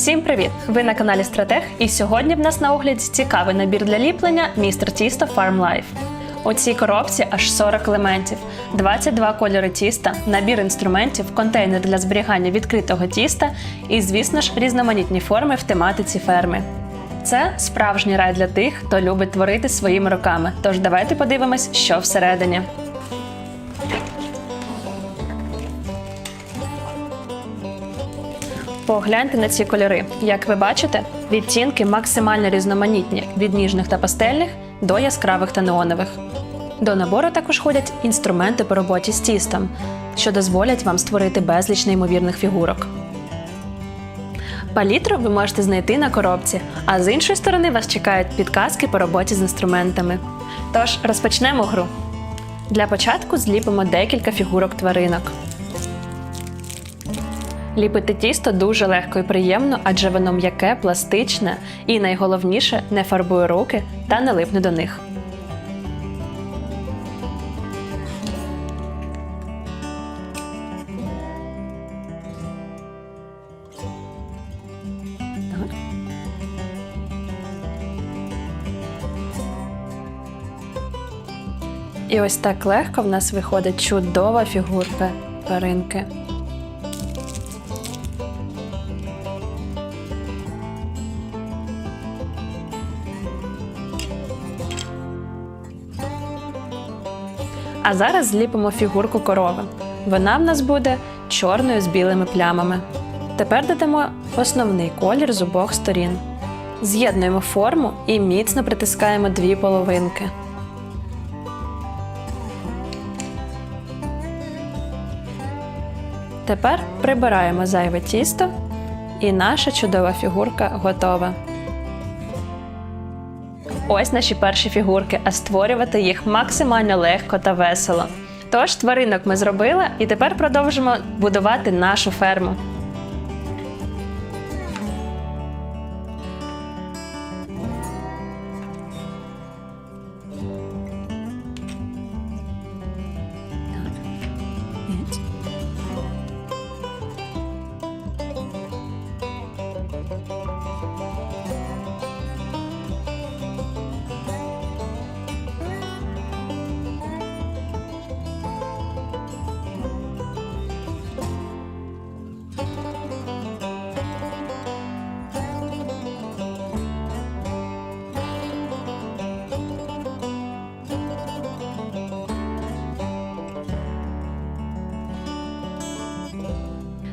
Всім привіт! Ви на каналі Стратег, і сьогодні в нас на огляді цікавий набір для ліплення Містер Тісто Farm Life. У цій коробці аж 40 елементів, 22 кольори тіста, набір інструментів, контейнер для зберігання відкритого тіста і, звісно ж, різноманітні форми в тематиці ферми. Це справжній рай для тих, хто любить творити своїми руками. Тож давайте подивимось, що всередині. Погляньте на ці кольори. Як ви бачите, відтінки максимально різноманітні від ніжних та пастельних до яскравих та неонових. До набору також ходять інструменти по роботі з тістом, що дозволять вам створити безліч неймовірних фігурок. Палітру ви можете знайти на коробці, а з іншої сторони вас чекають підказки по роботі з інструментами. Тож розпочнемо гру. Для початку зліпимо декілька фігурок тваринок. Ліпити тісто дуже легко і приємно, адже воно м'яке, пластичне і найголовніше не фарбує руки та не липне до них. І ось так легко в нас виходить чудова фігурка тваринки. А зараз зліпимо фігурку корови. Вона в нас буде чорною з білими плямами. Тепер додамо основний колір з обох сторін. З'єднуємо форму і міцно притискаємо дві половинки. Тепер прибираємо зайве тісто, і наша чудова фігурка готова. Ось наші перші фігурки, а створювати їх максимально легко та весело. Тож тваринок ми зробили, і тепер продовжимо будувати нашу ферму.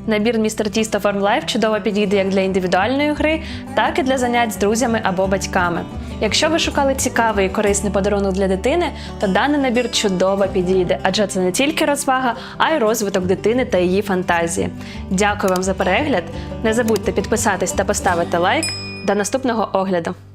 Набір Містер Тісто Life чудово підійде як для індивідуальної гри, так і для занять з друзями або батьками. Якщо ви шукали цікавий і корисний подарунок для дитини, то даний набір чудово підійде, адже це не тільки розвага, а й розвиток дитини та її фантазії. Дякую вам за перегляд. Не забудьте підписатись та поставити лайк. До наступного огляду!